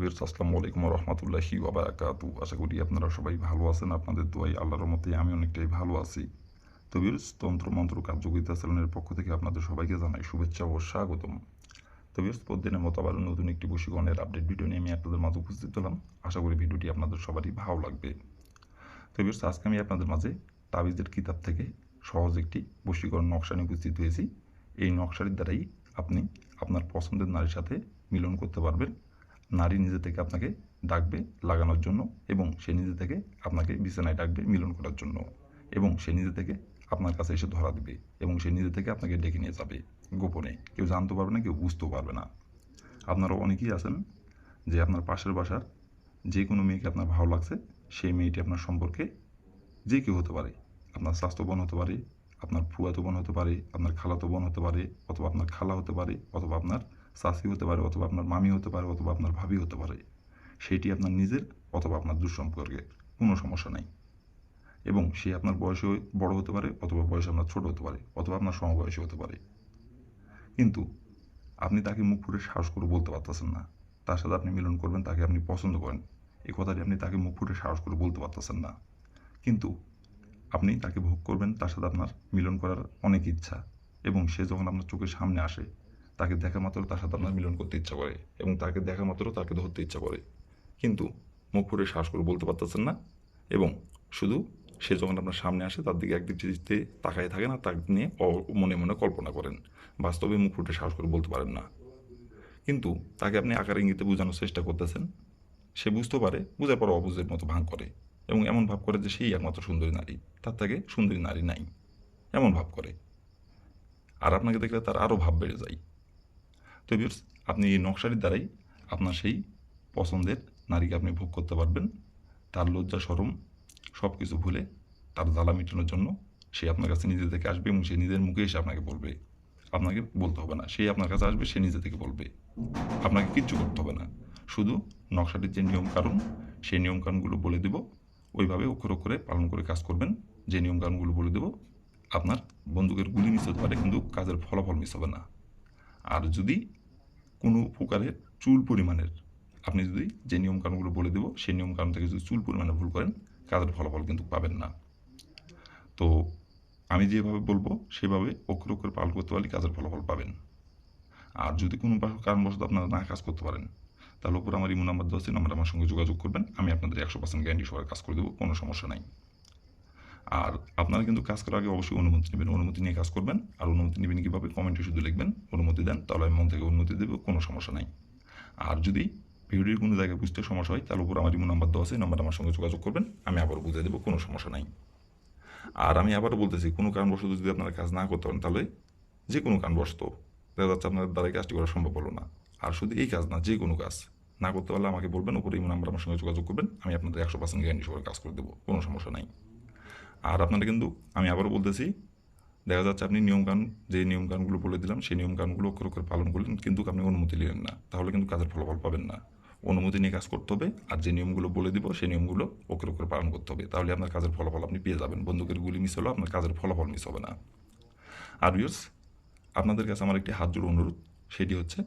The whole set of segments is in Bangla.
বিয়ার্স আসসালামু আলাইকুম রহমতুল্লাহি ওবারাকাতু আশা করি আপনারা সবাই ভালো আছেন, আপনাদের দোয়াই আল্লাহর মতে আমি অনেকটাই ভালো আছি। তো বিয়ার্স তন্ত্র, মন্ত্র, কার্যকরিতা চ্যানেলের পক্ষ থেকে আপনাদের সবাইকে জানাই শুভেচ্ছা ও স্বাগতম। তো বিয়ার্স প্রতিদিনের মতো আবার নতুন একটি বশীকরণের আপডেট ভিডিও নিয়ে আমি আপনাদের মাঝে উপস্থিত হলাম। আশা করি ভিডিওটি আপনাদের সবারই ভালো লাগবে। তো বিয়ার্স আজকে আমি আপনাদের মাঝে তাবিজের কিতাব থেকে সহজ একটি বশীকরণ নকশা নিয়ে উপস্থিত হয়েছি। এই নকশার দ্বারাই আপনি আপনার পছন্দের নারীর সাথে মিলন করতে পারবেন। নারী নিজে থেকে আপনাকে ডাকবে লাগানোর জন্য এবং সে নিজে থেকে আপনাকে বিছানায় ডাকবে মিলন করার জন্য এবং সে নিজে থেকে আপনার কাছে এসে ধরা দেবে এবং সে নিজে থেকে আপনাকে ডেকে নিয়ে যাবে গোপনে। কেউ জানতে পারবে না, কেউ বুঝতেও পারবে না। আপনারা অনেকেই আছেন যে আপনার পাশের বাসার যে কোনো মেয়েকে আপনার ভালো লাগছে, সেই মেয়েটি আপনার সম্পর্কে যে কেউ হতে পারে। আপনার স্বাস্থ্য বোন হতে পারে, আপনার ফুয়াতো বোন হতে পারে, আপনার খালাতো বোন হতে পারে, অথবা আপনার খালা হতে পারে, অথবা আপনার শাশি হতে পারে অথবা আপনার মামি হতে পারে অথবা আপনার ভাবি হতে পারে সেটি আপনার নিজের অথবা আপনার দুঃসম্পর্কের কোনো সমস্যা নাই। এবং সে আপনার বয়সে বড় হতে পারে অথবা বয়সে আপনার ছোট হতে পারে অথবা আপনার সমবয়সী হতে পারে। কিন্তু আপনি তাকে মুখ ফুটে সাহস করে বলতে পারতেছেন না। তার সাথে আপনি মিলন করবেন, তাকে আপনি পছন্দ করেন। এই কথাটি আপনি তাকে মুখ ফুটে সাহস করে বলতে পারতেছেন না। কিন্তু আপনি তাকে ভোগ করবেন, তার সাথে আপনার মিলন করার অনেক ইচ্ছা। এবং সে যখন আপনার চোখের সামনে আসে তাকে দেখা মাত্র তার সাথে আপনার মিলন করতে ইচ্ছা করে এবং তাকে দেখা মাত্র তাকে ধরতে ইচ্ছা করে। কিন্তু মুখ ফুটে শ্বাস করে বলতে পারতেছেন না এবং শুধু সে যখন আপনার সামনে আসে তার দিকে একদিক দৃষ্টিতে তাকায় থাকেন আর তাকে নিয়ে মনে মনে কল্পনা করেন। বাস্তবে মুখ ফুটে সাহস করে বলতে পারেন না। কিন্তু তাকে আপনি আকার ইঙ্গিতে বোঝানোর চেষ্টা করতেছেন। সে বুঝতে পারে, বুঝার পর অবুঝের মতো ভাঙ করে এবং এমন ভাব করে যে সেই একমাত্র সুন্দরী নারী, তার থেকে সুন্দরী নারী নাই। এমন ভাব করে। আর আপনাকে দেখলে তার আরও ভাব বেড়ে যায়। তো ভিউয়ার্স, আপনি এই নকশাটির দ্বারাই আপনার সেই পছন্দের নারীকে আপনি ভোগ করতে পারবেন। তার লজ্জা সরম সব কিছু ভুলে তার জ্বালা মেটানোর জন্য সে আপনার কাছে নিজে থেকে আসবে এবং সে নিজের মুখে এসে আপনাকে বলবে। আপনাকে বলতে হবে না সে আপনার কাছে আসবে সে নিজে থেকে বলবে। আপনাকে কিচ্ছু করতে হবে না। শুধু নকশাটির যে নিয়ম কানুন সেই নিয়ম কানুনগুলো বলে দেব। ওইভাবে অক্ষর অক্ষরে পালন করে কাজ করবেন। যে নিয়ম কানুনগুলো বলে দেব আপনার বন্দুকের গুলি মিস হতে পারে কিন্তু কাজের ফলাফল মিস হবে না। আর যদি কোনো প্রকারের চুল পরিমাণের, আপনি যদি যে নিয়মকানুনগুলো বলে দেবো, সেই নিয়মকানুন থেকে যদি চুল পরিমাণে ভুল করেন, কাজের ফলাফল কিন্তু পাবেন না। তো আমি যেভাবে বলব, সেভাবে অক্ষর অক্ষর পালন করতে পারলে কাজের ফলাফল পাবেন। আর যদি কোনো কারণবশত আপনারা না কাজ করতে পারেন, তাহলে উপর আমার ইমো নাম্বার আছে নাম্বার আমার সঙ্গে যোগাযোগ করবেন, আমি আপনাদের একশো পার্সেন্ট গ্যারান্টি সহ কাজ করে দেবো, কোনো সমস্যা নাই। আর আপনারা কিন্তু কাজ করার আগে অবশ্যই অনুমতি নেবেন। অনুমতি নিয়ে কাজ করবেন আর অনুমতি নেবেন কীভাবে? কমেন্টে শুধু লিখবেন, অনুমতি দেন, তাহলে আমি মন থেকে অনুমতি দেবো, কোনো সমস্যা নাই। আর যদি ভিডিওর কোনো জায়গায় বুঝতে সমস্যা হয়, তাহলে উপর আমার ইমো নাম্বার দেওয়া আছে নাম্বার আমার সঙ্গে যোগাযোগ করবেন, আমি আবারও বুঝিয়ে দেবো, কোনো সমস্যা নাই। আর আমি আবারও বলতেছি, কোনো কারণবশত যদি আপনারা কাজ না করতে পারেন, তাহলে যে কোনো কারণবশত। দেখা যাচ্ছে আপনার দ্বারা কাজটি করা সম্ভব হলো না। আর শুধু এই কাজ না যে কোনো কাজ। না করতে পারলে আমাকে বলবেন, উপরে ইমো নাম্বার আমার সঙ্গে যোগাযোগ করবেন, আমি আপনাদের একশো পার্সেন্ট গ্যারান্টি সহ কাজ করে দেবো, কোনো সমস্যা নাই। আর আপনারা কিন্তু আমি আবারও বলতেছি, দেখা যাচ্ছে আপনি নিয়মকানুন, যে নিয়মকানুনগুলো বলে দিলাম, সেই নিয়মকানুনগুলো অক্ষর অক্ষর পালন করলেন, কিন্তু আপনি অনুমতি নিলেন না। তাহলে কিন্তু কাজের ফলাফল পাবেন না। অনুমতি নিয়ে কাজ করতে হবে, আর যে নিয়মগুলো বলে দিব, সেই নিয়মগুলো অক্ষর অক্ষর পালন করতে হবে। তাহলে আপনার কাজের ফলাফল আপনি পেয়ে যাবেন। বন্দুকের গুলি মিস হলেও আপনার কাজের ফলাফল মিস হবে না। আর ভিউয়ার্স আপনাদের কাছে আমার একটি হাত জোড় অনুরোধ, সেটি হচ্ছে,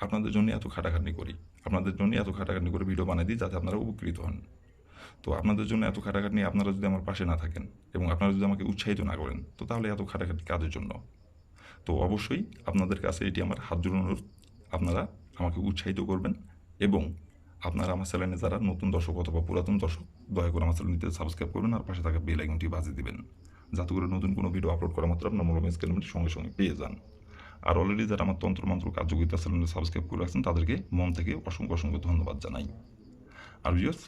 আপনাদের জন্য এত খাটাখাটনি করি। আপনাদের জন্য এত খাটাখাটনি করে ভিডিও বানিয়ে দিই, যাতে আপনারা উপকৃত হন। তো আপনাদের জন্য এত খাটাখাটনি আপনারা যদি আমার পাশে না থাকেন এবং আপনারা যদি আমাকে উৎসাহিত না করেন, তো তাহলে এত খাটাখাটি কাজের জন্য? তো অবশ্যই আপনাদের কাছে এটি আমার হাত জোড় অনুরোধ। আপনারা আমাকে উৎসাহিত করবেন এবং আপনারা আমার চ্যানেলে যারা নতুন দর্শক অথবা পুরাতন দর্শক, দয়া করে আমার চ্যানেলটিতে সাবস্ক্রাইব করবেন আর পাশে থাকা বেল আইকনটি বাজিয়ে দিবেন, যাতে করে নতুন কোনো ভিডিও আপলোড করা মাত্র আপনার মনোমেজ চ্যানেলটি সঙ্গে সঙ্গে পেয়ে যান। আর অলরেডি যারা আমার তন্ত্র মন্ত্র কার্যকরিতা চ্যানেলে সাবস্ক্রাইব করে রাখছেন, তাদেরকে মন থেকে অসংখ্য অসংখ্য ধন্যবাদ জানাই। আর ভিউয়ার্স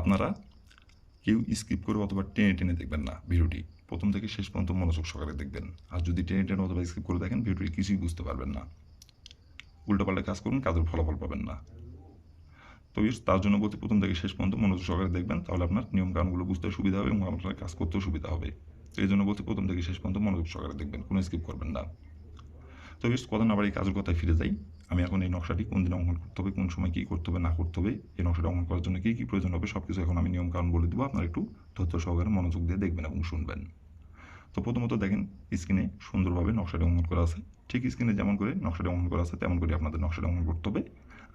আপনারা কেউ স্কিপ করে অথবা টেনে টেনে দেখবেন না ভিডিওটি। প্রথম থেকে শেষ পর্যন্ত মনোযোগ সহকারে দেখবেন। আর যদি টেনে টেনে অথবা স্কিপ করে দেখেন, ভিডিওটি কিছুই বুঝতে পারবেন না। উল্টোপাল্টা কাজ করুন, কাজের ফলাফল পাবেন না। তো তার জন্য বলতে প্রথম থেকে শেষ পর্যন্ত মনোযোগ সহকারে দেখবেন, তাহলে আপনার নিয়ম কানুনগুলো বুঝতে সুবিধা হবে এবং আপনার কাজ করতেও সুবিধা হবে। তো এই জন্য বলতে প্রথম থেকে শেষ পর্যন্ত মনোযোগ সহকারে দেখবেন, কোনো স্কিপ করবেন না। তো বেশ, কথা না বাড়ি কাজের কথায় ফিরে যাই। আমি এখন এই নকশাটি কোন দিন অঙ্কন করতে হবে, কোন সময় কী করতে হবে, না করতে হবে, এই নকশাটা অঙ্কন করার জন্য কী কী প্রয়োজন হবে সব কিছু এখন আমি নিয়ম কানুন বলে দেবো, আপনারা একটু ধৈর্য সহকারে মনোযোগ দিয়ে দেখবেন এবং শুনবেন। তো প্রথমত দেখেন, স্ক্রিনে সুন্দরভাবে নকশাটি অঙ্কন করা আছে, ঠিক স্ক্রিনে যেমন করে নকশাটি অঙ্কন করা আছে, তেমন করে আপনাদের নকশাটি অঙ্কন করতে হবে,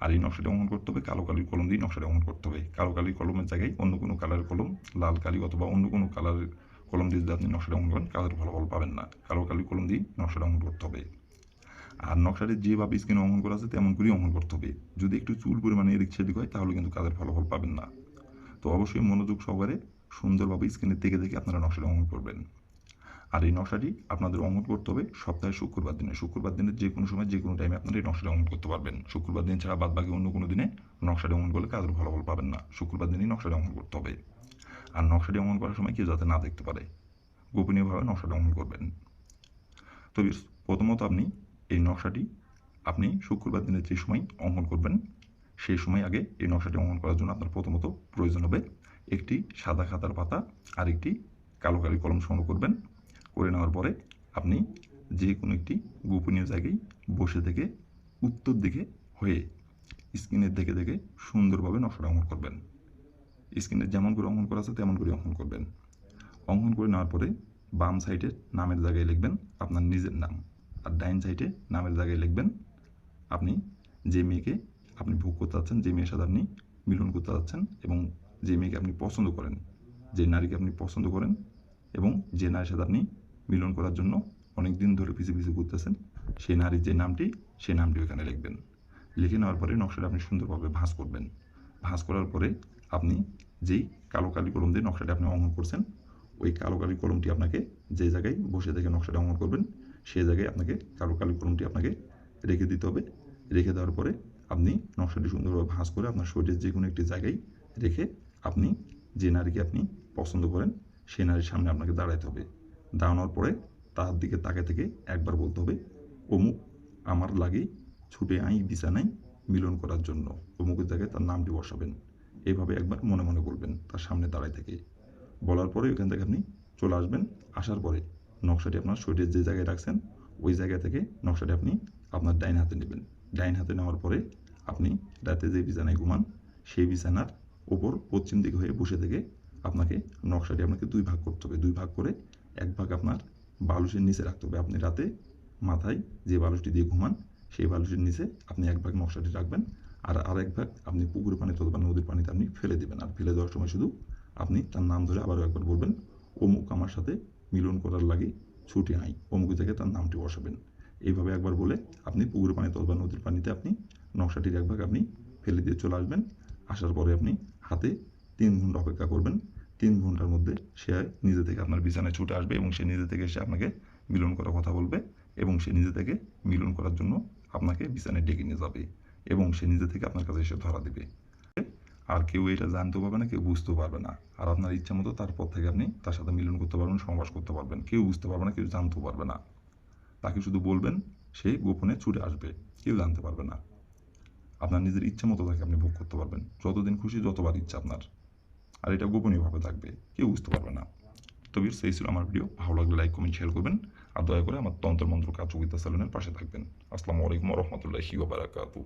আর এই নকশাটি অঙ্কন করতে হবে কালো কালির কলম দিয়ে নকশাটি অঙ্কন করতে হবে। কালো কালির কলমের জায়গায় অন্য কোনো কালারের কলম, লাল কালি অথবা অন্য কোনো কালারের কলম দিয়ে যদি আপনি নকশাটা অঙ্কন করেন, কাজের ফলাফল পাবেন না। কালো কালির কলম দিয়ে নকশাটা অঙ্কন করতে হবে। আর নকশাটি যেভাবে স্ক্রিনে অঙ্কন করা আছে, তেমন করেই অঙ্কন করতে হবে। যদি একটু চুল পরিমাণে এদিক সেদিক হয়, তাহলে কিন্তু কাজের ফলাফল পাবেন না। তো অবশ্যই মনোযোগ সহকারে সুন্দরভাবে স্ক্রিনের দেখে দেখে আপনারা নকশাটা অঙ্কন করবেন। আর এই নকশাটি আপনাদের অঙ্কন করতে হবে সপ্তাহে শুক্রবার দিনে। শুক্রবার দিনের যে কোনো সময়, যে কোনো টাইমে আপনারা এই নকশাটা অঙ্কন করতে পারবেন। শুক্রবার দিন ছাড়া বাদ বাকি অন্য কোনো দিনে নকশাটি অঙ্কন করলে কাজের ফলাফল পাবেন না। শুক্রবার দিনই নকশাটি অঙ্কন করতে হবে। আর নকশাটি অঙ্কন করার সময় কেউ যাতে না দেখতে পারে, গোপনীয়ভাবে নকশাটা অঙ্কন করবেন। তো প্রথমত আপনি এই নকশাটি আপনি শুক্রবার দিনের যে সময় অঙ্কন করবেন, সেই সময় আগে এই নকশাটি অঙ্কন করার জন্য আপনার প্রথমত প্রয়োজন হবে একটি সাদা খাতার পাতা আর একটি কালো কালি কলম সংগ্রহ করবেন। করে নেওয়ার পরে আপনি যে কোনো একটি গোপনীয় জায়গায় বসে থেকে উত্তর দিকে হয়ে স্ক্রিনের দেখে দেখে সুন্দরভাবে নকশাটা অঙ্কন করবেন। স্ক্রিনে যেমন করে অঙ্কন করা আছে তেমন করে অঙ্কন করবেন। অঙ্কন করে নেওয়ার পরে বাম সাইডে নামের জায়গায় লিখবেন আপনার নিজের নাম। আর ডাইন সাইডে নামের জায়গায় লিখবেন আপনি যে মেয়েকে আপনি ভোগ করতে যাচ্ছেন, যে মেয়ের সাথে আপনি মিলন করতে যাচ্ছেন এবং যে মেয়েকে আপনি পছন্দ করেন, যে নারীকে আপনি পছন্দ করেন এবং যে নারীর সাথে আপনি মিলন করার জন্য অনেক দিন ধরে পিছু পিছু ঘুরতেছেন, সেই নারীর যে নামটি, সেই নামটি ওখানে লিখবেন। লিখে নেওয়ার পরে নকশাটা আপনি সুন্দরভাবে ভাঁজ করবেন। ভাঁজ করার পরে আপনি যেই কালো কালি কলম দিয়ে নকশাটা আপনি অঙ্কন করছেন, ওই কালো কালি কলমটি আপনাকে যে জায়গায় বসে থেকে নকশাটা অঙ্কন করবেন সেই জায়গায় আপনাকে কালো কালি কলমটি আপনাকে রেখে দিতে হবে। রেখে দেওয়ার পরে আপনি নকশাটি সুন্দরভাবে ভাঁজ করে আপনার শরীরের যে কোনো একটি জায়গায় রেখে আপনি যে নারীকে আপনি পছন্দ করেন, সেই নারীর সামনে আপনাকে দাঁড়াইতে হবে। দাঁড়ানোর পরে তার দিকে তাকে থেকে একবার বলতে হবে, অমুক আমার লাগে ছুটে আই, বিছানায় মিলন করার জন্য। অমুকের জায়গায় তার নামটি বসাবেন। এইভাবে একবার মনে মনে বলবেন তার সামনে দাঁড়ায় থেকে। বলার পরে ওইখান থেকে আপনি চলে আসবেন। আসার পরে নকশাটি আপনার শরীরের যে জায়গায় রাখছেন, ওই জায়গা থেকে নকশাটি আপনি আপনার ডাইন হাতে নেবেন। ডাইন হাতে নেওয়ার পরে আপনি রাতে যে বিছানায় ঘুমান, সেই বিছানার ওপর পশ্চিম দিকে হয়ে বসে থেকে আপনাকে নকশাটি আপনাকে দুই ভাগ করতে হবে। দুই ভাগ করে এক ভাগ আপনার বালুশের নিচে রাখতে হবে। আপনি রাতে মাথায় যে বালুশটি দিয়ে ঘুমান, সেই বালুসের নিচে আপনি এক ভাগ নকশাটি রাখবেন আর আরেক ভাগ আপনি পুকুর পানিতে অথবা নদীর পানিতে আপনি ফেলে দেবেন। আর ফেলে দেওয়ার সময় শুধু আপনি তার নাম ধরে আবারও একবার বলবেন অমুক আমার সাথে মিলন করার লাগে ছুটে আই। অমুক জায়গায় তার নামটি বসাবেন। এইভাবে একবার বলে আপনি পুকুর পানিতে অথবা নদীর পানিতে আপনি নকশাটির এক ভাগ আপনি ফেলে দিয়ে চলে আসবেন। আসার পরে আপনি হাতে তিন ঘণ্টা অপেক্ষা করবেন। তিন ঘণ্টার মধ্যে সে নিজে থেকে আপনার বিছানায় ছুটে আসবে এবং সে নিজে থেকে এসে আপনাকে মিলন করার কথা বলবে এবং সে নিজে থেকে মিলন করার জন্য আপনাকে বিছানায় ডেকে নিয়ে যাবে এবং সে নিজে থেকে আপনার কাছে এসে ধরা দেবে। আর কেউ এটা জানতেও পারবে না, কেউ বুঝতেও পারবে না। আর আপনার ইচ্ছা মতো তারপর থেকে আপনি তার সাথে মিলন করতে পারবেন সমাবাস করতে পারবেন। কেউ বুঝতে পারবে না, কেউ জানতেও পারবে না। তাকে শুধু বলবেন, সে গোপনে ছুটে আসবে, কেউ জানতে পারবে না। আপনার নিজের ইচ্ছা মতো তাকে আপনি ভোগ করতে পারবেন। যতদিন খুশি, যতবার ইচ্ছা আপনার। আর এটা গোপনীয়ভাবে থাকবে, কেউ বুঝতে পারবে না। তো বির সেই ছিল আমার ভিডিও। ভালো লাগলে লাইক কমেন্ট শেয়ার করবেন। আর দয়া করে আমার তন্ত্র মন্ত্র কাজ সেলুনের পাশে থাকবেন। আসসালামু আলাইকুম রহমতুল্লাহি ওবারাকাতু